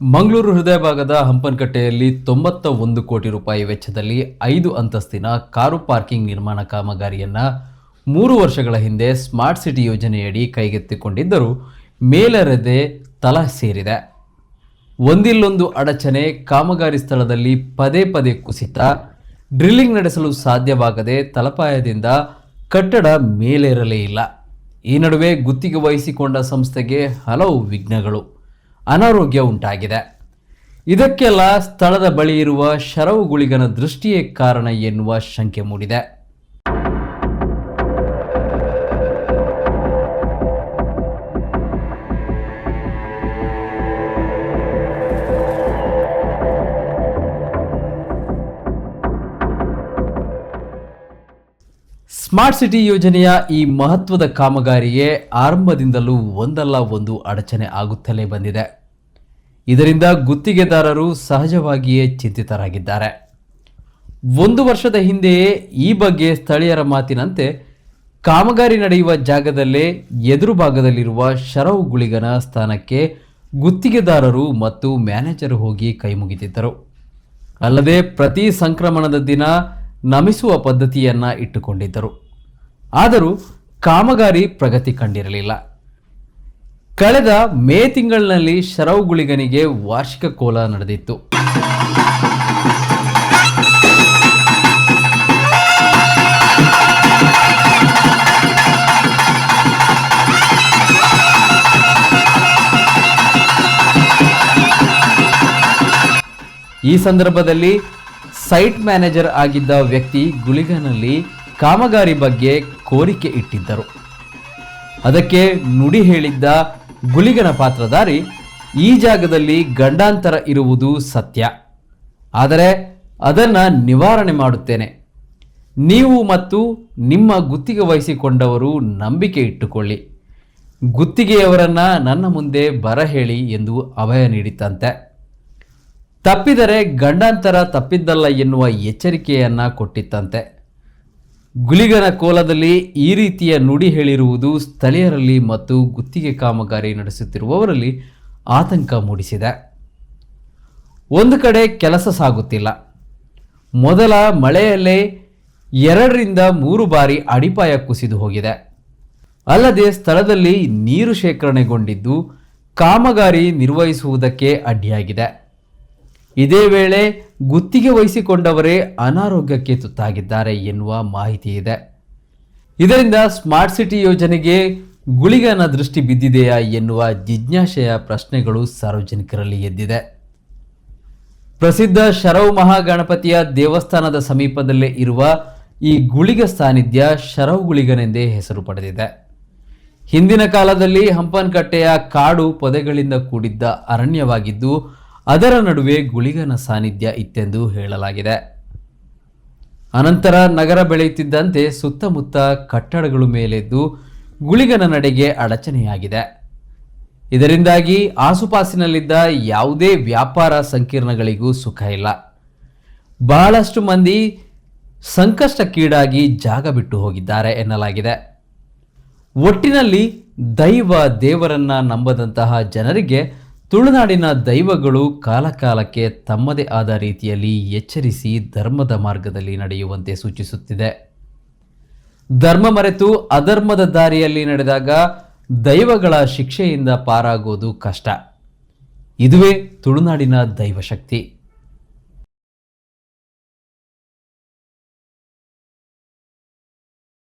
ಮಂಗಳೂರು ಹೃದಯ ಭಾಗದ ಹಂಪನಕಟ್ಟೆಯಲ್ಲಿ ತೊಂಬತ್ತ ಒಂದು ಕೋಟಿ ರೂಪಾಯಿ ವೆಚ್ಚದಲ್ಲಿ ಐದು ಅಂತಸ್ತಿನ ಕಾರು ಪಾರ್ಕಿಂಗ್ ನಿರ್ಮಾಣ ಕಾಮಗಾರಿಯನ್ನು ಮೂರು ವರ್ಷಗಳ ಹಿಂದೆ ಸ್ಮಾರ್ಟ್ ಸಿಟಿ ಯೋಜನೆಯಡಿ ಕೈಗೆತ್ತಿಕೊಂಡಿದ್ದರೂ ಮೇಲೆರದೆ ತಲ ಸೇರಿದೆ. ಒಂದಿಲ್ಲೊಂದು ಅಡಚಣೆ ಕಾಮಗಾರಿ ಸ್ಥಳದಲ್ಲಿ ಪದೇ ಪದೇ ಕುಸಿತ. ಡ್ರಿಲ್ಲಿಂಗ್ ನಡೆಸಲು ಸಾಧ್ಯವಾಗದೆ ತಲಪಾಯದಿಂದ ಕಟ್ಟಡ ಮೇಲೇರಲೇ ಇಲ್ಲ. ಈ ನಡುವೆ ಗುತ್ತಿಗೆ ವಹಿಸಿಕೊಂಡ ಸಂಸ್ಥೆಗೆ ಹಲವು ವಿಘ್ನಗಳು. ಅನಾರೋಗ್ಯ ಉಂಟಾಗಿದೆ. ಇದಕ್ಕೆಲ್ಲ ಸ್ಥಳದ ಬಳಿ ಇರುವ ಶರವು ಗುಳಿಗನ ದೃಷ್ಟಿಯೇ ಕಾರಣ ಎನ್ನುವ ಶಂಕೆ ಮೂಡಿದೆ. ಸ್ಮಾರ್ಟ್ ಸಿಟಿ ಯೋಜನೆಯ ಈ ಮಹತ್ವದ ಕಾಮಗಾರಿಗೆ ಆರಂಭದಿಂದಲೂ ಒಂದಲ್ಲ ಒಂದು ಅಡಚಣೆ ಆಗುತ್ತಲೇ ಬಂದಿದೆ. ಇದರಿಂದ ಗುತ್ತಿಗೆದಾರರು ಸಹಜವಾಗಿಯೇ ಚಿಂತಿತರಾಗಿದ್ದಾರೆ. ಒಂದು ವರ್ಷದ ಹಿಂದೆಯೇ ಈ ಬಗ್ಗೆ ಸ್ಥಳೀಯರ ಮಾತಿನಂತೆ ಕಾಮಗಾರಿ ನಡೆಯುವ ಜಾಗದಲ್ಲೇ ಎದುರು ಭಾಗದಲ್ಲಿರುವ ಶರವು ಗುಳಿಗನ ಸ್ಥಾನಕ್ಕೆ ಗುತ್ತಿಗೆದಾರರು ಮತ್ತು ಮ್ಯಾನೇಜರ್ ಹೋಗಿ ಕೈಮುಗಿದಿದ್ದರು ಅಲ್ಲದೆ ಪ್ರತಿ ಸಂಕ್ರಮಣದ ದಿನ ನಮಿಸುವ ಪದ್ಧತಿಯನ್ನ ಇಟ್ಟುಕೊಂಡಿದ್ದರು. ಆದರೂ ಕಾಮಗಾರಿ ಪ್ರಗತಿ ಕಂಡಿರಲಿಲ್ಲ. ಕಳೆದ ಮೇ ತಿಂಗಳಿನಲ್ಲಿ ಶರವ್ ಗುಳಿಗನಿಗೆ ವಾರ್ಷಿಕ ಕೋಲ ನಡೆದಿತ್ತು. ಈ ಸಂದರ್ಭದಲ್ಲಿ ಸೈಟ್ ಮ್ಯಾನೇಜರ್ ಆಗಿದ್ದ ವ್ಯಕ್ತಿ ಗುಳಿಗನಲ್ಲಿ ಕಾಮಗಾರಿ ಬಗ್ಗೆ ಕೋರಿಕೆ ಇಟ್ಟಿದ್ದರು. ಅದಕ್ಕೆ ನುಡಿ ಹೇಳಿದ್ದ ಗುಲಿಗನ ಪಾತ್ರಧಾರಿ, ಈ ಜಾಗದಲ್ಲಿ ಗಂಡಾಂತರ ಇರುವುದು ಸತ್ಯ. ಆದರೆ ಅದನ್ನು ನಿವಾರಣೆ ಮಾಡುತ್ತೇನೆ. ನೀವು ಮತ್ತು ನಿಮ್ಮ ಗುತ್ತಿಗೆ ವಹಿಸಿಕೊಂಡವರು ನಂಬಿಕೆ ಇಟ್ಟುಕೊಳ್ಳಿ. ಗುತ್ತಿಗೆಯವರನ್ನ ನನ್ನ ಮುಂದೆ ಬರ ಹೇಳಿ ಎಂದು ಅಭಯ ನೀಡಿತಂತೆ ತಪ್ಪಿದರೆ ಗಂಡಾಂತರ ತಪ್ಪಿದ್ದಲ್ಲ ಎನ್ನುವ ಎಚ್ಚರಿಕೆಯನ್ನ ಕೊಟ್ಟಿತ್ತಂತೆ. ಗುಳಿಗನ ಕೋಲದಲ್ಲಿ ಈ ರೀತಿಯ ನುಡಿ ಹೇಳಿರುವುದು ಸ್ಥಳೀಯರಲ್ಲಿ ಮತ್ತು ಗುತ್ತಿಗೆ ಕಾಮಗಾರಿ ನಡೆಸುತ್ತಿರುವವರಲ್ಲಿ ಆತಂಕ ಮೂಡಿಸಿದೆ. ಒಂದು ಕಡೆ ಕೆಲಸ ಸಾಗುತ್ತಿಲ್ಲ. ಮೊದಲ ಮಳೆಯಲ್ಲೇ ಎರಡರಿಂದ ಮೂರು ಬಾರಿ ಅಡಿಪಾಯ ಕುಸಿದು ಹೋಗಿದೆ. ಅಲ್ಲದೆ ಸ್ಥಳದಲ್ಲಿ ನೀರು ಶೇಖರಣೆಗೊಂಡಿದ್ದು ಕಾಮಗಾರಿ ನಿರ್ವಹಿಸುವುದಕ್ಕೆ ಅಡ್ಡಿಯಾಗಿದೆ. ಇದೇ ವೇಳೆ ಗುತ್ತಿಗೆ ವಹಿಸಿಕೊಂಡವರೇ ಅನಾರೋಗ್ಯಕ್ಕೆ ತುತ್ತಾಗಿದ್ದಾರೆ ಎನ್ನುವ ಮಾಹಿತಿ ಇದೆ. ಇದರಿಂದ ಸ್ಮಾರ್ಟ್ ಸಿಟಿ ಯೋಜನೆಗೆ ಗುಳಿಗನ ದೃಷ್ಟಿ ಬಿದ್ದಿದೆಯಾ ಎನ್ನುವ ಜಿಜ್ಞಾಸೆಯ ಪ್ರಶ್ನೆಗಳು ಸಾರ್ವಜನಿಕರಲ್ಲಿ ಎದ್ದಿದೆ. ಪ್ರಸಿದ್ಧ ಶರವ್ ಮಹಾಗಣಪತಿಯ ದೇವಸ್ಥಾನದ ಸಮೀಪದಲ್ಲೇ ಇರುವ ಈ ಗುಳಿಗ ಸಾನ್ನಿಧ್ಯ ಶರವ್ ಗುಳಿಗನೆಂದೇ ಹೆಸರು ಪಡೆದಿದೆ. ಹಿಂದಿನ ಕಾಲದಲ್ಲಿ ಹಂಪನಕಟ್ಟೆಯ ಕಾಡು ಪೊದೆಗಳಿಂದ ಕೂಡಿದ್ದ ಅರಣ್ಯವಾಗಿದ್ದು ಅದರ ನಡುವೆ ಗುಳಿಗನ ಸಾನ್ನಿಧ್ಯ ಇತ್ತೆಂದು ಹೇಳಲಾಗಿದೆ. ಅನಂತರ ನಗರ ಬೆಳೆಯುತ್ತಿದ್ದಂತೆ ಸುತ್ತಮುತ್ತ ಕಟ್ಟಡಗಳು ಮೇಲೆದ್ದು ಗುಳಿಗನ ನಡೆಗೆ ಅಡಚಣೆಯಾಗಿದೆ. ಇದರಿಂದಾಗಿ ಆಸುಪಾಸಿನಲ್ಲಿದ್ದ ಯಾವುದೇ ವ್ಯಾಪಾರ ಸಂಕೀರ್ಣಗಳಿಗೂ ಸುಖ ಇಲ್ಲ. ಬಹಳಷ್ಟು ಮಂದಿ ಸಂಕಷ್ಟಕ್ಕೀಡಾಗಿ ಜಾಗ ಬಿಟ್ಟು ಹೋಗಿದ್ದಾರೆ ಎನ್ನಲಾಗಿದೆ. ಒಟ್ಟಿನಲ್ಲಿ ದೈವ ದೇವರನ್ನ ನಂಬದಂತಹ ಜನರಿಗೆ ತುಳುನಾಡಿನ ದೈವಗಳು ಕಾಲಕಾಲಕ್ಕೆ ತಮ್ಮದೇ ಆದ ರೀತಿಯಲ್ಲಿ ಎಚ್ಚರಿಸಿ ಧರ್ಮದ ಮಾರ್ಗದಲ್ಲಿ ನಡೆಯುವಂತೆ ಸೂಚಿಸುತ್ತಿದೆ. ಧರ್ಮ ಮರೆತು ಅಧರ್ಮದ ದಾರಿಯಲ್ಲಿ ನಡೆದಾಗ ದೈವಗಳ ಶಿಕ್ಷೆಯಿಂದ ಪಾರಾಗೋದು ಕಷ್ಟ. ಇದುವೇ ತುಳುನಾಡಿನ ದೈವಶಕ್ತಿ.